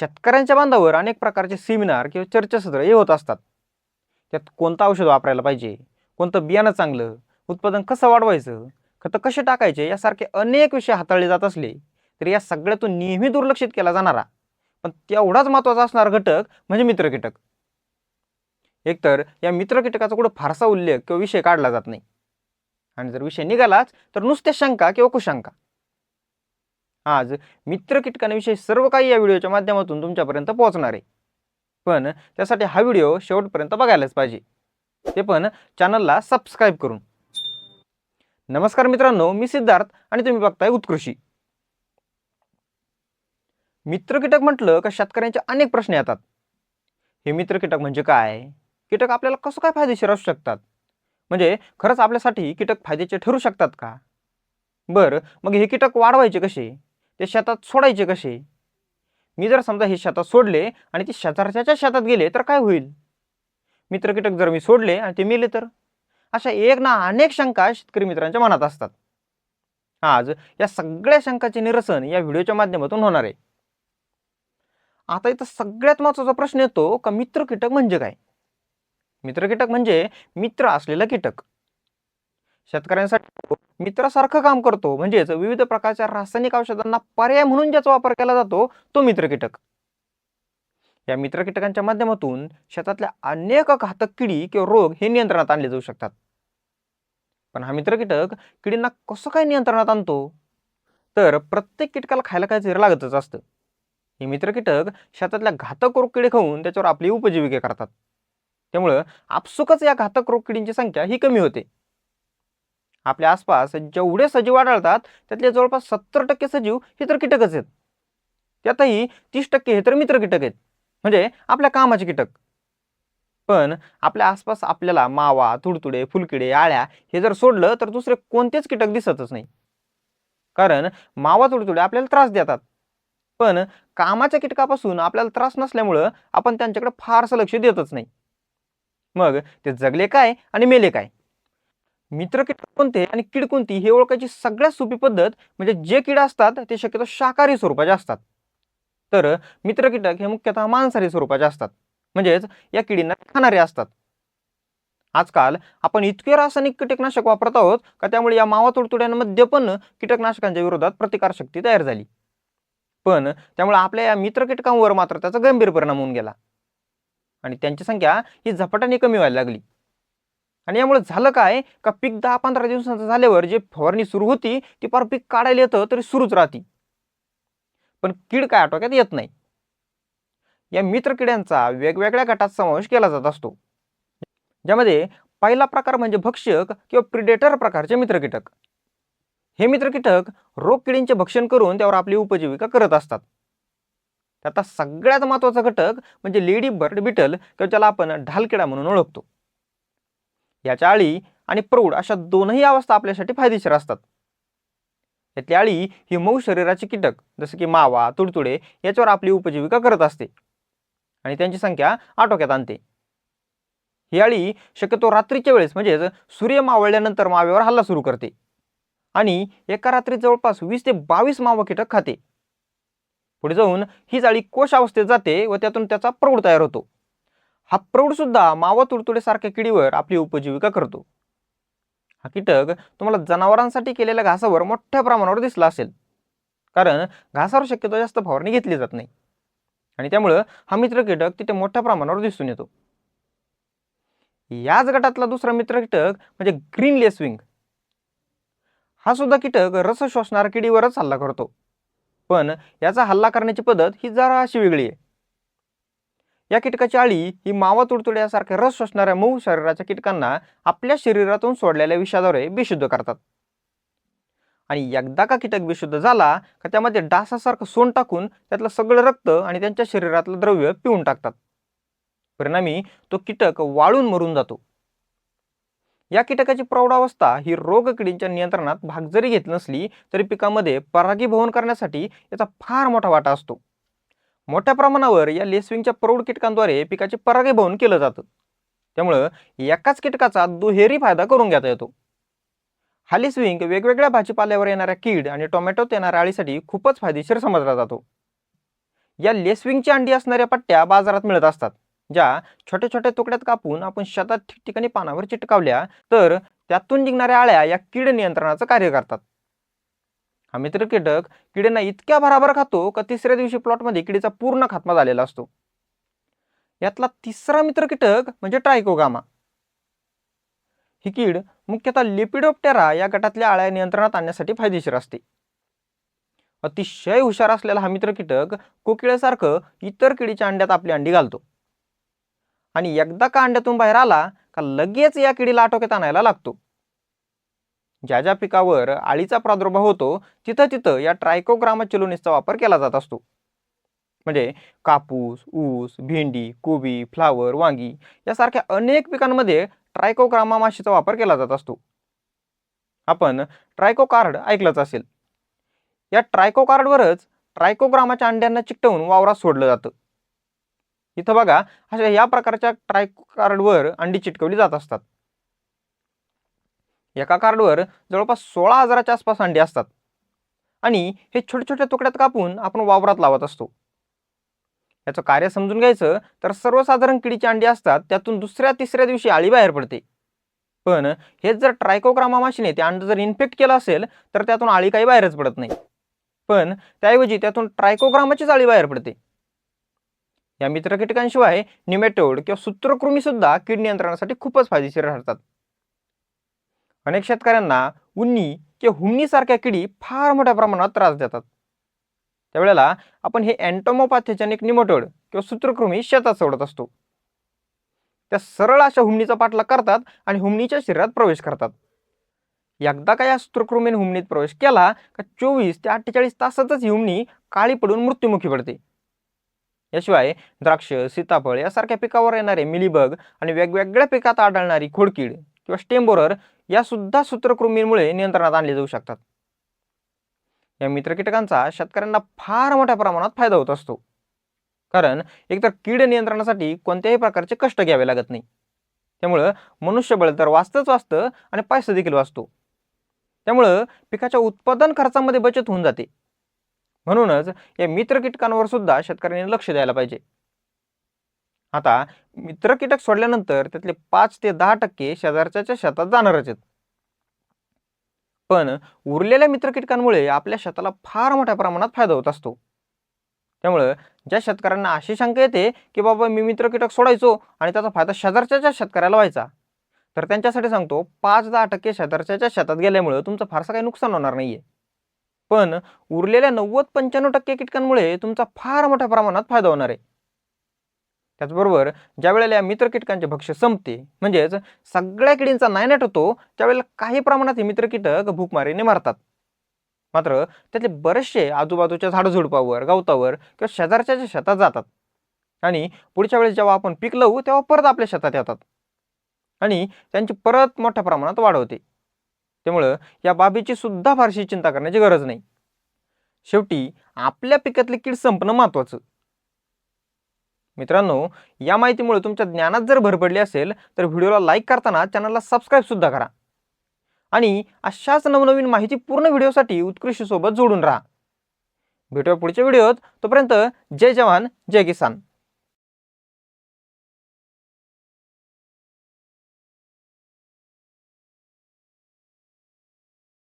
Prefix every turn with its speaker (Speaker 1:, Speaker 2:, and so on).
Speaker 1: शेतकऱ्यांच्या बांधावर अनेक प्रकारचे सेमिनार किंवा चर्चासत्र हे होत असतात. त्यात कोणतं औषध वापरायला पाहिजे? कोणतं बियाणं चांगलं? उत्पादन कसं वाढवायचं? खतं कसे टाकायचे? यासारखे अनेक विषय हाताळले जात असले तरी या सगळ्यातून नेहमी दुर्लक्षित केला जाणारा. पण तेवढाच महत्त्वाचा असणारा घटक म्हणजे मित्र कीटक. एकतर या मित्र कीटकाचा कुठं फारसा उल्लेख किंवा विषय काढला जात नाही. आणि जर विषय निघालाच तर नुसत्या शंका किंवा कुशंका. आज मित्र कीटकांविषयी सर्व काही या व्हिडिओच्या माध्यमातून तुमच्यापर्यंत पोहोचणार आहे. पण त्यासाठी हा व्हिडिओ शेवटपर्यंत बघायलाच पाहिजे. ते पण चॅनलला सबस्क्राईब करून. नमस्कार मित्रांनो मी सिद्धार्थ आणि तुम्ही बघताय उत्कृषी मित्र कीटक म्हटलं का शेतकऱ्यांचे अनेक प्रश्न येतात. हे मित्र कीटक म्हणजे काय? कीटक आपल्याला कसं काय फायदेशीर असू शकतात? म्हणजे खरंच आपल्यासाठी कीटक फायद्याचे ठरू शकतात का? बरं मग हे कीटक वाढवायचे कसे? ते शेतात सोडायचे कसे? मी जर समजा हे शेतात सोडले आणि ते शेजारच्याच्या शेतात गेले तर काय होईल? मित्र कीटक जर मी सोडले आणि ते मेले तर? अशा एक ना अनेक शंका शेतकरी मित्रांच्या मनात असतात. आज या सगळ्या शंकाचे निरसन या व्हिडिओच्या माध्यमातून होणार आहे. आता इथं सगळ्यात महत्त्वाचा प्रश्न येतो का मित्र कीटक म्हणजे काय? मित्र कीटक म्हणजे मित्र असलेला कीटक. शेतकऱ्यांसाठी मित्रासारखं काम करतो. म्हणजेच विविध प्रकारच्या रासायनिक औषधांना पर्याय म्हणून ज्याचा वापर केला जातो तो मित्र कीटक. या मित्र कीटकांच्या माध्यमातून शेतातल्या अनेक घातक किडी किंवा रोग हे नियंत्रणात आणले जाऊ शकतात. पण हा मित्र कीटक किडींना कसं काय नियंत्रणात आणतो? तर प्रत्येक कीटकाला खायला काहीतरी लागतच असतं. हे मित्र कीटक शेतातल्या घातक रोग किडे खाऊन त्याच्यावर आपली उपजीविका करतात. त्यामुळं आपसुकच या घातक रोग किडींची संख्या ही कमी होते. आपल्या आसपास जेवढे सजीव आढळतात त्यातले जवळपास सत्तर टक्के सजीव हे तर कीटकच आहेत. त्यातही तीस टक्के हे तर मित्र कीटक आहेत. म्हणजे आपल्या कामाचे कीटक. पण आपल्या आसपास आपल्याला मावा तुडतुडे फुलकिडे आळ्या हे जर सोडलं तर दुसरे कोणतेच कीटक दिसतच नाही. कारण मावा तुडतुडे आपल्याला त्रास देतात. पण कामाच्या कीटकापासून आपल्याला त्रास नसल्यामुळं आपण त्यांच्याकडे फारसं लक्ष देतच नाही. मग ते जगले काय आणि मेले काय? मित्र कीटक कोणते आणि कीड कोणती हे ओळखायची सगळ्यात सोपी पद्धत म्हणजे जे कीड असतात ते शक्यतो शाकाहारी स्वरूपाचे असतात. तर मित्र कीटक हे मुख्यतः मांसाहारी स्वरूपाचे असतात. म्हणजेच या किडींना खाणारे असतात. आजकाल आपण इतके रासायनिक कीटकनाशक वापरत आहोत का त्यामुळे या मावा तुडतुड्यांमध्ये पण कीटकनाशकांच्या विरोधात प्रतिकारशक्ती तयार झाली. पण त्यामुळे आपल्या या मित्र कीटकांवर मात्र त्याचा गंभीर परिणाम होऊन गेला. आणि त्यांची संख्या ही झपाट्याने कमी व्हायला लागली. आणि यामुळे झालं काय का पीक दहा पंधरा दिवसांचं झाल्यावर जे फवारणी सुरू होती ती पार पीक काढायला येतं तरी सुरूच राहती. पण कीड काय आटोक्यात येत नाही. या मित्र किड्यांचा वेगवेगळ्या गटात समावेश केला जात असतो. ज्यामध्ये पहिला प्रकार म्हणजे भक्षक किंवा प्रिडेटर प्रकारचे मित्र कीटक. हे मित्र कीटक रोग किडींचे भक्षण करून त्यावर आपली उपजीविका करत असतात. त्याचा सगळ्यात महत्त्वाचा घटक म्हणजे लेडी बर्ड बिटल किंवा ज्याला आपण ढालकिडा म्हणून ओळखतो. याच्या अळी आणि प्रौढ अशा दोनही अवस्था आपल्यासाठी फायदेशीर असतात. यातली अळी ही मऊ शरीराचे कीटक जसं की मावा तुडतुडे याच्यावर आपली उपजीविका करत असते आणि त्यांची संख्या आटोक्यात आणते. ही अळी शक्यतो रात्रीच्या वेळेस म्हणजेच सूर्य मावळल्यानंतर माव्यावर हल्ला सुरू करते आणि एका रात्री जवळपास वीस ते बावीस मावा कीटक खाते. पुढे जाऊन ही जाळी कोश अवस्थेत जाते व त्यातून त्याचा प्रौढ तयार होतो. हा प्रौढ सुद्धा मावा तुडतुडेसारख्या किडीवर आपली उपजीविका करतो. हा कीटक तुम्हाला जनावरांसाठी केलेल्या घासावर मोठ्या प्रमाणावर दिसला असेल. कारण घासावर शक्यतो जास्त फवारणी घेतली जात नाही. आणि त्यामुळं हा मित्र कीटक तिथे मोठ्या प्रमाणावर दिसून येतो. याच गटातला दुसरा मित्र कीटक म्हणजे ग्रीन लेसविंग हा सुद्धा कीटक रस शोषणाऱ्या किडीवरच हल्ला करतो. पण याचा हल्ला करण्याची पद्धत ही जरा अशी वेगळी आहे. या कीटकाची आळी ही मावा तुडतुड्यासारख्या रस शोषणाऱ्या मऊ शरीराच्या कीटकांना आपल्या शरीरातून सोडलेल्या विषाद्वारे बेशुद्ध करतात. आणि एकदा का कीटक बेशुद्ध झाला का त्यामध्ये डासासारखं सोन टाकून त्यातलं सगळं रक्त आणि त्यांच्या शरीरातलं द्रव्य पिऊन टाकतात. परिणामी तो कीटक वाळून मरून जातो. या कीटकाची प्रौढावस्था ही रोग किडींच्या नियंत्रणात भाग जरी घेत नसली तरी पिकामध्ये परागीभवन करण्यासाठी याचा फार मोठा वाटा असतो. मोठ्या प्रमाणावर या लेसविंगच्या प्रौढ कीटकांद्वारे पिकाचे परागीभवन केलं जातं. त्यामुळं एकाच कीटकाचा दुहेरी फायदा करून घेता येतो. हा लेसविंग वेगवेगळ्या भाजीपाल्यावर येणाऱ्या कीड आणि टोमॅटोत येणाऱ्या आळीसाठी खूपच फायदेशीर समजला जातो. या लेसविंगची अंडी असणाऱ्या पट्ट्या बाजारात मिळत असतात ज्या छोट्या छोट्या तुकड्यात कापून आपण शेतात ठिकठिकाणी पानावर चिटकावल्या तर त्यातून निघणाऱ्या आळ्या या कीड नियंत्रणाचं कार्य करतात. हा मित्र कीटक किडींना इतक्या भराभर खातो का तिसऱ्या दिवशी प्लॉटमध्ये किडीचा पूर्ण खात्मा झालेला असतो. यातला तिसरा मित्र कीटक म्हणजे ट्रायकोगामा ही कीड मुख्यतः लिपिडोप्टेरा या गटातल्या आळ्या नियंत्रणात आणण्यासाठी फायदेशीर असते. अतिशय हुशार असलेला हा मित्र कीटक कोकिळेसारखं इतर किडीच्या अंड्यात आपली अंडी घालतो. आणि एकदा का अंड्यातून बाहेर आला का लगेच या किडीला आटोक्यात आणायला लागतो. ज्या ज्या पिकावर आळीचा प्रादुर्भाव होतो तिथं तिथं या ट्रायकोग्रामा चिलोनिसचा वापर केला जात असतो. म्हणजे कापूस ऊस भेंडी कोबी फ्लावर वांगी यासारख्या अनेक पिकांमध्ये ट्रायकोग्रामा माशीचा वापर केला जात असतो. आपण ट्रायको कार्ड ऐकलंच असेल. या ट्रायको कार्डवरच ट्रायकोग्रामाच्या अंड्यांना चिकटवून वावरात सोडलं जातं. इथं बघा अशा या प्रकारच्या ट्रायको कार्डवर अंडी चिटकवली जात असतात. एका कार्डवर जवळपास सोळा हजाराच्या आसपास अंडी असतात. आणि हे छोट्या छोट्या तुकड्यात कापून आपण वावरात लावत असतो. याचं कार्य समजून घ्यायचं तर सर्वसाधारण किडीची अंडी असतात त्यातून दुसऱ्या तिसऱ्या दिवशी आळी बाहेर पडते. पण हेच जर ट्रायकोग्रामा माशीने ते अंड जर इन्फेक्ट केलं असेल तर त्यातून आळी काही बाहेरच पडत नाही. पण त्याऐवजी त्यातून ट्रायकोग्रामाचीच आळी बाहेर पडते. या मित्र कीटकांशिवाय निमेटोड किंवा सूत्रकृमी सुद्धा कीड नियंत्रणासाठी खूपच फायदेशीर ठरतात. अनेक शेतकऱ्यांना उन्नी किंवा हुमणीसारख्या किडी फार मोठ्या प्रमाणात त्रास देतात. त्यावेळेला आपण हे अँटोमोपॅथेजनिक निमोटोड किंवा सूत्रकृमी शेतात सोडत असतो. त्या सरळ अशा हुमणीचा पाठलाग करतात आणि हुमणीच्या शरीरात प्रवेश करतात. एकदा का या सूत्रकृमीने हुमणीत प्रवेश केला का चोवीस ते अठ्ठेचाळीस तासातच ही हुमणी काळी पडून मृत्युमुखी पडते. याशिवाय द्राक्ष सीताफळ यासारख्या पिकावर येणारे मिलीबग आणि वेगवेगळ्या पिकात आढळणारी खोडकीड किंवा स्टेम्बोरर या सुद्धा सूत्रकृमींमुळे नियंत्रणात आणले जाऊ शकतात. या मित्र कीटकांचा शेतकऱ्यांना फार मोठ्या प्रमाणात फायदा होत असतो. कारण एकतर कीड नियंत्रणासाठी कोणत्याही प्रकारचे कष्ट घ्यावे लागत नाही. त्यामुळं मनुष्यबळ तर वाचतंच वाचतं आणि पैसा देखील वाचतो. त्यामुळं पिकाच्या उत्पादन खर्चामध्ये बचत होऊन जाते. म्हणूनच या मित्र कीटकांवर सुद्धा शेतकऱ्यांनी लक्ष द्यायला पाहिजे. आता मित्र कीटक सोडल्यानंतर त्यातले पाच ते दहा टक्के शेजारच्या शेतात जाणारच आहेत. पण उरलेल्या मित्र कीटकांमुळे आपल्या शेताला फार मोठ्या प्रमाणात फायदा होत असतो. त्यामुळं ज्या शेतकऱ्यांना अशी शंका येते की बाबा मी मित्र कीटक सोडायचो आणि त्याचा फायदा शेजारच्या शेतकऱ्याला व्हायचा तर त्यांच्यासाठी सांगतो पाच दहा टक्के शेजारच्या शेतात गेल्यामुळं तुमचं फारसं काही नुकसान होणार नाहीये. पण उरलेल्या नव्वद पंच्याण्णव टक्के कीटकांमुळे तुमचा फार मोठ्या प्रमाणात फायदा होणार आहे. त्याचबरोबर ज्या वेळेला या मित्र कीटकांचे भक्ष्य संपते म्हणजेच सगळ्या किडींचा नायनाट होतो त्यावेळेला काही प्रमाणात हे मित्र कीटक भूकमारीने मारतात मात्र त्यातले बरेचसे आजूबाजूच्या झाडझुडपावर गवतावर किंवा शेजारच्या ज्या शेतात जातात आणि पुढच्या वेळेस जेव्हा आपण पीक लावू तेव्हा परत आपल्या शेतात येतात आणि त्यांची परत मोठ्या प्रमाणात वाढ होते. त्यामुळं या बाबीची सुद्धा फारशी चिंता करण्याची गरज नाही. शेवटी आपल्या पिकातली कीड संपणं महत्वाचं मित्रांनो या माहितीमुळे तुमच्या ज्ञानात जर भर पडली असेल तर व्हिडिओला लाईक करताना चॅनलला सबस्क्राईबसुद्धा करा. आणि अशाच नवनवीन माहिती पूर्ण व्हिडिओसाठी उत्कृष्टसोबत जोडून राहा. भेटूया पुढच्या व्हिडिओत. तोपर्यंत जय जवान जय किसान.